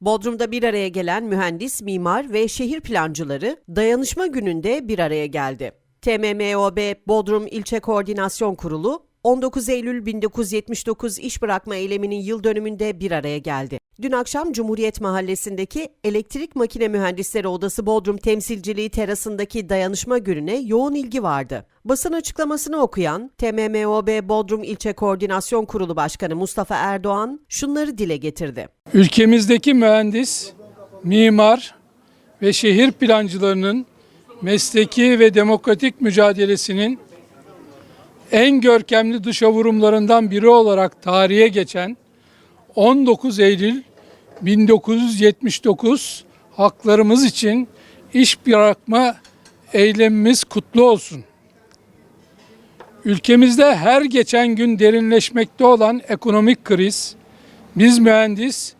Bodrum'da bir araya gelen mühendis, mimar ve şehir plancıları dayanışma gününde bir araya geldi. TMMOB Bodrum İlçe Koordinasyon Kurulu 19 Eylül 1979 iş bırakma eyleminin yıl dönümünde bir araya geldi. Dün akşam Cumhuriyet Mahallesi'ndeki Elektrik Makine Mühendisleri Odası Bodrum Temsilciliği terasındaki dayanışma gününe yoğun ilgi vardı. Basın açıklamasını okuyan TMMOB Bodrum İlçe Koordinasyon Kurulu Başkanı Mustafa Erdoğan şunları dile getirdi. Ülkemizdeki mühendis, mimar ve şehir plancılarının mesleki ve demokratik mücadelesinin en görkemli dışavurumlarından biri olarak tarihe geçen 19 Eylül 1979 haklarımız için iş bırakma eylemimiz kutlu olsun. Ülkemizde her geçen gün derinleşmekte olan ekonomik kriz, biz mühendis,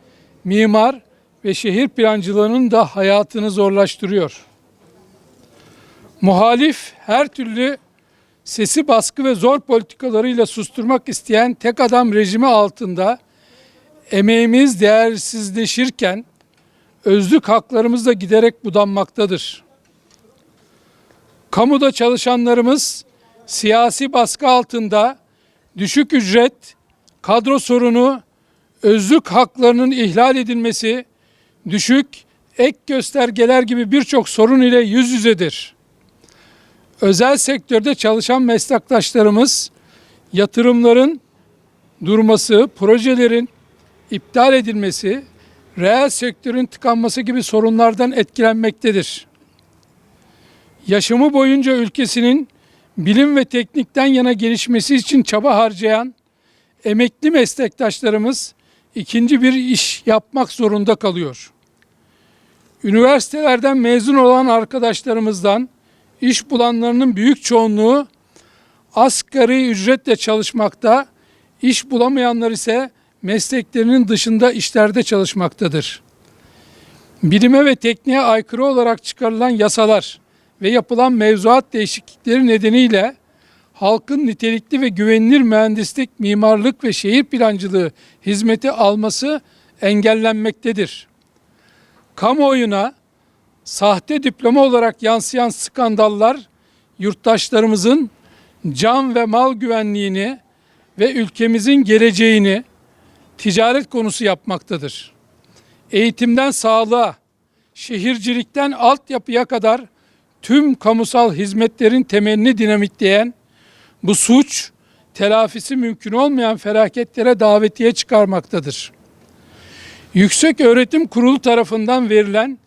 mimar ve şehir plancılarının da hayatını zorlaştırıyor. Muhalif her türlü sesi baskı ve zor politikalarıyla susturmak isteyen tek adam rejimi altında emeğimiz değersizleşirken özlük haklarımız da giderek budanmaktadır. Kamuda çalışanlarımız siyasi baskı altında düşük ücret, kadro sorunu, özlük haklarının ihlal edilmesi, düşük ek göstergeler gibi birçok sorun ile yüz yüzedir. Özel sektörde çalışan meslektaşlarımız yatırımların durması, projelerin iptal edilmesi, reel sektörün tıkanması gibi sorunlardan etkilenmektedir. Yaşamı boyunca ülkesinin bilim ve teknikten yana gelişmesi için çaba harcayan emekli meslektaşlarımız ikinci bir iş yapmak zorunda kalıyor. Üniversitelerden mezun olan arkadaşlarımızdan iş bulanlarının büyük çoğunluğu asgari ücretle çalışmakta, iş bulamayanlar ise mesleklerinin dışında işlerde çalışmaktadır. Bilime ve tekniğe aykırı olarak çıkarılan yasalar ve yapılan mevzuat değişiklikleri nedeniyle halkın nitelikli ve güvenilir mühendislik, mimarlık ve şehir plancılığı hizmeti alması engellenmektedir. Kamuoyuna sahte diploma olarak yansıyan skandallar yurttaşlarımızın can ve mal güvenliğini ve ülkemizin geleceğini ticaret konusu yapmaktadır. Eğitimden sağlığa, şehircilikten altyapıya kadar tüm kamusal hizmetlerin temelini dinamitleyen bu suç telafisi mümkün olmayan felaketlere davetiye çıkarmaktadır. Yüksek Öğretim Kurulu tarafından verilen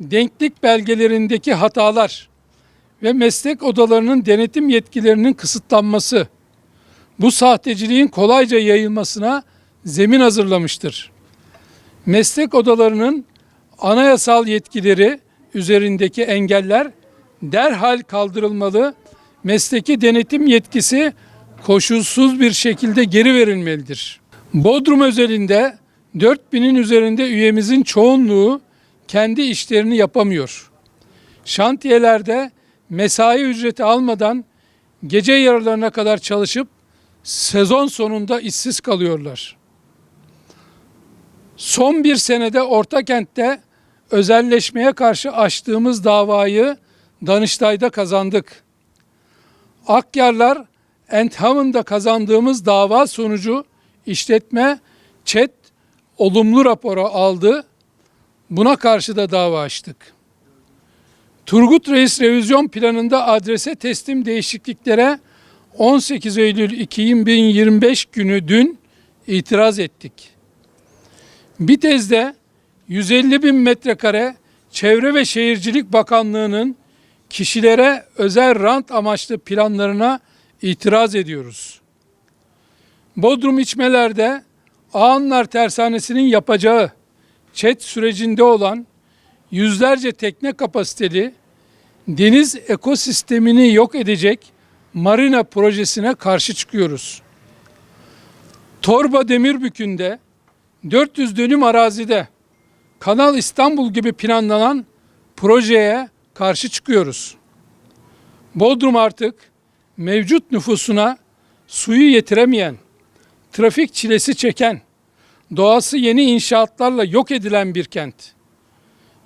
denklik belgelerindeki hatalar ve meslek odalarının denetim yetkilerinin kısıtlanması bu sahteciliğin kolayca yayılmasına zemin hazırlamıştır. Meslek odalarının anayasal yetkileri üzerindeki engeller derhal kaldırılmalı, mesleki denetim yetkisi koşulsuz bir şekilde geri verilmelidir. Bodrum özelinde 4000'in üzerinde üyemizin çoğunluğu kendi işlerini yapamıyor. Şantiyelerde mesai ücreti almadan gece yarılarına kadar çalışıp sezon sonunda işsiz kalıyorlar. Son bir senede Ortakent'te özelleşmeye karşı açtığımız davayı Danıştay'da kazandık. Akyarlar Entham'ında kazandığımız dava sonucu işletme ÇED olumlu raporu aldı. Buna karşı da dava açtık. Turgut Reis revizyon planında adrese teslim değişikliklere 18 Eylül 2025 günü dün itiraz ettik. Bitez'de 150 bin metrekare Çevre ve Şehircilik Bakanlığı'nın kişilere özel rant amaçlı planlarına itiraz ediyoruz. Bodrum içmelerde Ağanlar Tersanesi'nin yapacağı çet sürecinde olan yüzlerce tekne kapasiteli deniz ekosistemini yok edecek marina projesine karşı çıkıyoruz. Torba Demirbükü'nde 400 dönüm arazide Kanal İstanbul gibi planlanan projeye karşı çıkıyoruz. Bodrum artık mevcut nüfusuna suyu yetiremeyen, trafik çilesi çeken, doğası yeni inşaatlarla yok edilen bir kent.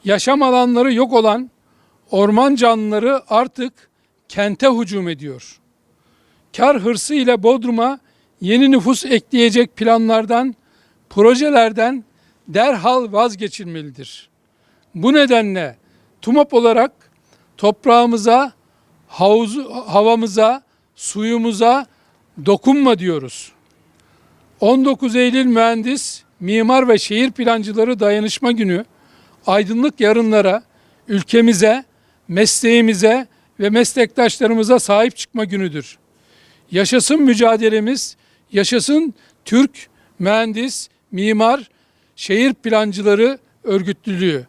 Yaşam alanları yok olan orman canlıları artık kente hücum ediyor. Kar hırsı ile Bodrum'a yeni nüfus ekleyecek planlardan, projelerden derhal vazgeçilmelidir. Bu nedenle TUMOP olarak toprağımıza, havuzu, havamıza, suyumuza dokunma diyoruz. 19 Eylül Mühendis, Mimar ve Şehir Plancıları Dayanışma Günü aydınlık yarınlara, ülkemize, mesleğimize ve meslektaşlarımıza sahip çıkma günüdür. Yaşasın mücadelemiz, yaşasın Türk mühendis, mimar, şehir plancıları örgütlülüğü.